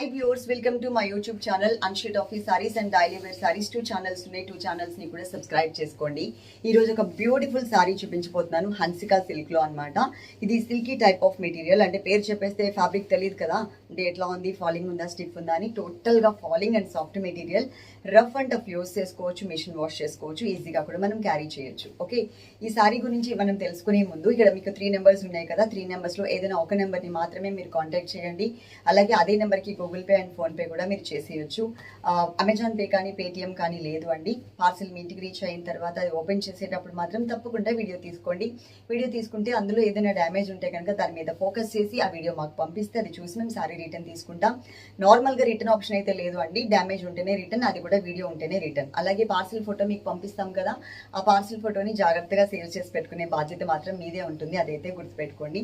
Hi viewers welcome to my YouTube channel unstitched office sarees and daily wear sarees two channels ఉన్నాయి two ఛానల్స్ని కూడా subscribe చేసుకోండి. ఈ రోజు ఒక బ్యూటిఫుల్ సారీ చూపించబోతున్నాను హన్సికా సిల్క్లో అన్నమాట. ఇది సిల్కీ టైప్ ఆఫ్ మెటీరియల్ అంటే పేరు చెప్పేస్తే ఫ్యాబ్రిక్ తెలియదు కదా. అంటే ఎట్లా ఉంది ఫాలింగ్ ఉందా స్టిఫ్ ఉందా అని టోటల్గా falling and soft material rough and tough use చేసుకోవచ్చు మిషన్ వాష్ చేసుకోవచ్చు ఈజీగా కూడా మనం క్యారీ చేయొచ్చు. ఓకే ఈ సారీ గురించి మనం తెలుసుకునే ముందు ఇక్కడ మీకు త్రీ నెంబర్స్ ఉన్నాయి కదా. త్రీ నెంబర్స్లో ఏదైనా ఒక నెంబర్ని మాత్రమే మీరు కాంటాక్ట్ చేయండి. అలాగే అదే నెంబర్కి గూగుల్ పే అండ్ ఫోన్పే కూడా మీరు చేసేయచ్చు. అమెజాన్ పే కానీ పేటిఎం కానీ లేదు అండి. పార్సిల్ మీ ఇంటికి రీచ్ అయిన తర్వాత అది ఓపెన్ చేసేటప్పుడు మాత్రం తప్పకుండా వీడియో తీసుకోండి. వీడియో తీసుకుంటే అందులో ఏదైనా డ్యామేజ్ ఉంటే కనుక దాని మీద ఫోకస్ చేసి ఆ వీడియో మాకు పంపిస్తే అది చూసి మేము సారీ రిటర్న్ తీసుకుంటాం. నార్మల్గా రిటర్న్ ఆప్షన్ అయితే లేదు అండి. డ్యామేజ్ ఉంటేనే రిటర్న్ అది కూడా వీడియో ఉంటేనే రిటర్న్. అలాగే పార్సిల్ ఫోటో మీకు పంపిస్తాం కదా ఆ పార్సిల్ ఫోటోని జాగ్రత్తగా సేవ్ చేసి పెట్టుకునే బాధ్యత మాత్రం మీదే ఉంటుంది. అదైతే గుర్తుపెట్టుకోండి.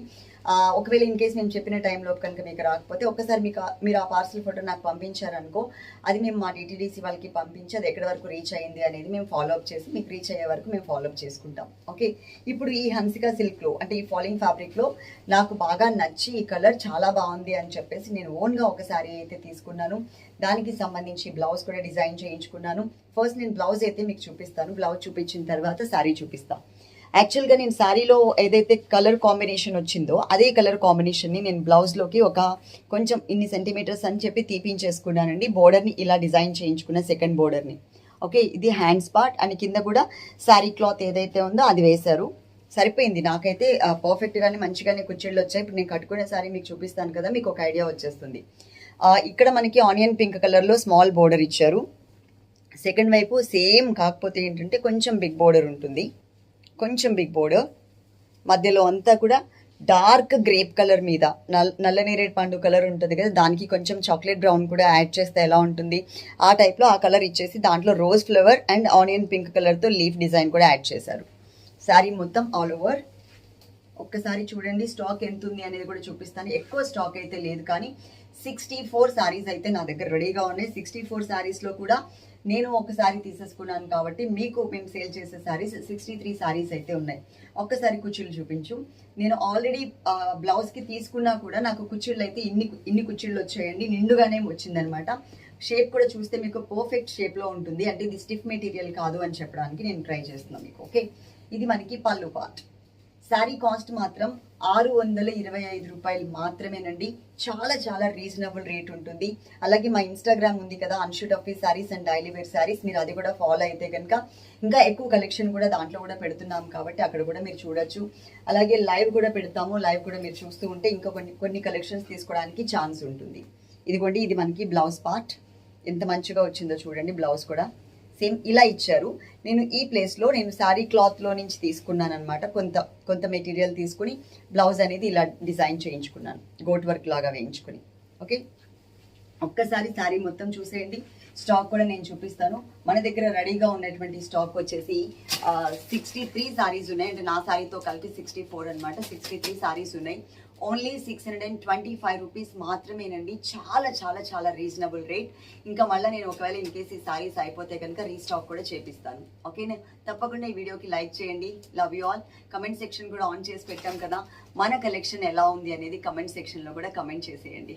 ఒకవేళ ఇన్ కేస్ మేము చెప్పిన టైంలో కనుక మీకు రాకపోతే ఒకసారి మీకు మీరు ఆ పార్సిల్ ఫోటో నాకు పంపించారనుకో అది మేము మా డిటీడీసీ వాళ్ళకి పంపించి అది ఎక్కడి వరకు రీచ్ అయింది అనేది మేము ఫాలో అప్ చేసి మీకు రీచ్ అయ్యే వరకు మేము ఫాలో అప్ చేసుకుంటాం. ఓకే ఇప్పుడు ఈ హన్సిక సిల్క్లో అంటే ఈ ఫాలింగ్ ఫ్యాబ్రిక్లో నాకు బాగా నచ్చి ఈ కలర్ చాలా బాగుంది అని చెప్పేసి నేను ఓన్గా ఒకసారి అయితే తీసుకున్నాను. దానికి సంబంధించి బ్లౌజ్ కూడా డిజైన్ చేయించుకున్నాను. ఫస్ట్ నేను బ్లౌజ్ అయితే మీకు చూపిస్తాను. బ్లౌజ్ చూపించిన తర్వాత శారీ చూపిస్తాను యాక్చువల్గా నేను శారీలో ఏదైతే కలర్ కాంబినేషన్ వచ్చిందో అదే కలర్ కాంబినేషన్ని నేను బ్లౌజ్లోకి ఒక కొంచెం ఇన్ని సెంటీమీటర్స్ అని చెప్పి తీపించేసుకున్నానండి. బోర్డర్ని ఇలా డిజైన్ చేయించుకున్న సెకండ్ బోర్డర్ని ఓకే ఇది హ్యాండ్స్ పార్ట్ అండ్ కింద కూడా శారీ క్లాత్ ఏదైతే ఉందో అది వేశారు. సరిపోయింది. నాకైతే పర్ఫెక్ట్గానే మంచిగానే కుర్చీళ్ళు వచ్చాయి. ఇప్పుడు నేను కట్టుకునే శారీ మీకు చూపిస్తాను కదా మీకు ఒక ఐడియా వచ్చేస్తుంది. ఇక్కడ మనకి ఆనియన్ పింక్ కలర్లో స్మాల్ బోర్డర్ ఇచ్చారు. సెకండ్ వైపు సేమ్ కాకపోతే ఏంటంటే కొంచెం బిగ్ బోర్డర్ ఉంటుంది. కొంచెం బిగ్ బోర్డర్ మధ్యలో అంతా కూడా డార్క్ గ్రేప్ కలర్ మీద నల్ నల్లనేరేడు పండు కలర్ ఉంటుంది కదా దానికి కొంచెం చాక్లెట్ బ్రౌన్ కూడా యాడ్ చేస్తే ఎలా ఉంటుంది? ఆ టైప్లో ఆ కలర్ ఇచ్చేసి దాంట్లో rose flower and onion pink కలర్తో లీఫ్ డిజైన్ కూడా యాడ్ చేశారు. శారీ మొత్తం ఆల్ ఓవర్ ఒక్కసారి చూడండి స్టాక్ ఎంత ఉంది అనేది కూడా చూపిస్తాను. ఎక్కువ స్టాక్ అయితే లేదు కానీ సిక్స్టీ ఫోర్ శారీస్ అయితే నా దగ్గర రెడీగా ఉన్నాయి. సిక్స్టీ ఫోర్ శారీస్లో కూడా నేను ఒకసారి తీసేసుకున్నాను కాబట్టి మీకు మేము సేల్ చేసే శారీస్ సిక్స్టీ త్రీ శారీస్ అయితే ఉన్నాయి. ఒక్కసారి కుర్చీలు చూపించు. నేను ఆల్రెడీ బ్లౌజ్కి తీసుకున్నా కూడా నాకు కుచ్చుళ్ళు అయితే ఇన్ని ఇన్ని కుర్చీలు వచ్చాయండి. నిండుగానే వచ్చిందనమాట షేప్ కూడా చూస్తే మీకు పర్ఫెక్ట్ షేప్లో ఉంటుంది. అంటే ఇది స్టిఫ్ మెటీరియల్ కాదు అని చెప్పడానికి నేను ట్రై చేస్తున్నాను మీకు ఓకే ఇది మనకి పళ్ళు పార్ట్ శారీ కాస్ట్ మాత్రం ఆరు వందల ఇరవై ఐదు రూపాయలు మాత్రమేనండి. చాలా చాలా రీజనబుల్ రేట్ ఉంటుంది. అలాగే మా ఇన్స్టాగ్రామ్ ఉంది కదా unstitched office sarees and daily wear sarees మీరు అది కూడా ఫాలో అయితే కనుక ఇంకా ఎక్కువ కలెక్షన్ కూడా దాంట్లో కూడా పెడుతున్నాం కాబట్టి అక్కడ కూడా మీరు చూడొచ్చు. అలాగే లైవ్ కూడా పెడతాము. లైవ్ కూడా మీరు చూస్తూ ఉంటే ఇంకా కొన్ని కొన్ని కలెక్షన్స్ తీసుకోవడానికి ఛాన్స్ ఉంటుంది. ఇదిగోండి ఇది మనకి బ్లౌజ్ పార్ట్ ఎంత మంచిగా వచ్చిందో చూడండి బ్లౌజ్ కూడా. సేమ్ ఇలా ఇచ్చారు. నేను ఈ ప్లేస్లో నేను శారీ క్లాత్లో నుంచి తీసుకున్నాను అనమాట కొంత కొంత మెటీరియల్ తీసుకుని బ్లౌజ్ అనేది ఇలా డిజైన్ చేయించుకున్నాను. గోట్ వర్క్ లాగా వేయించుకుని. ఓకే ఒక్కసారి శారీ మొత్తం చూసేయండి. స్టాక్ కూడా నేను చూపిస్తాను. మన దగ్గర రెడీగా ఉన్నటువంటి స్టాక్ వచ్చేసి సిక్స్టీ త్రీ సారీస్ ఉన్నాయి. అంటే నా సారీతో కలిపి సిక్స్టీ ఫోర్ అనమాట సిక్స్టీ త్రీ సారీస్ ఉన్నాయి. Only six hundred and twenty five rupees మాత్రమేనండి. చాలా చాలా చాలా రీజనబుల్ రేట్ ఇంకా మళ్ళీ నేను ఒకవేళ ఇన్ కేసు ఈ సారీస్ అయిపోతే కనుక రీస్టాక్ కూడా చేపిస్తాను. ఓకేనా తప్పకుండా ఈ వీడియోకి లైక్ చేయండి. Love you all comment section కూడా ఆన్ చేసి పెట్టాం కదా. మన కలెక్షన్ ఎలా ఉంది అనేది కమెంట్ సెక్షన్లో కూడా కమెంట్ చేసేయండి.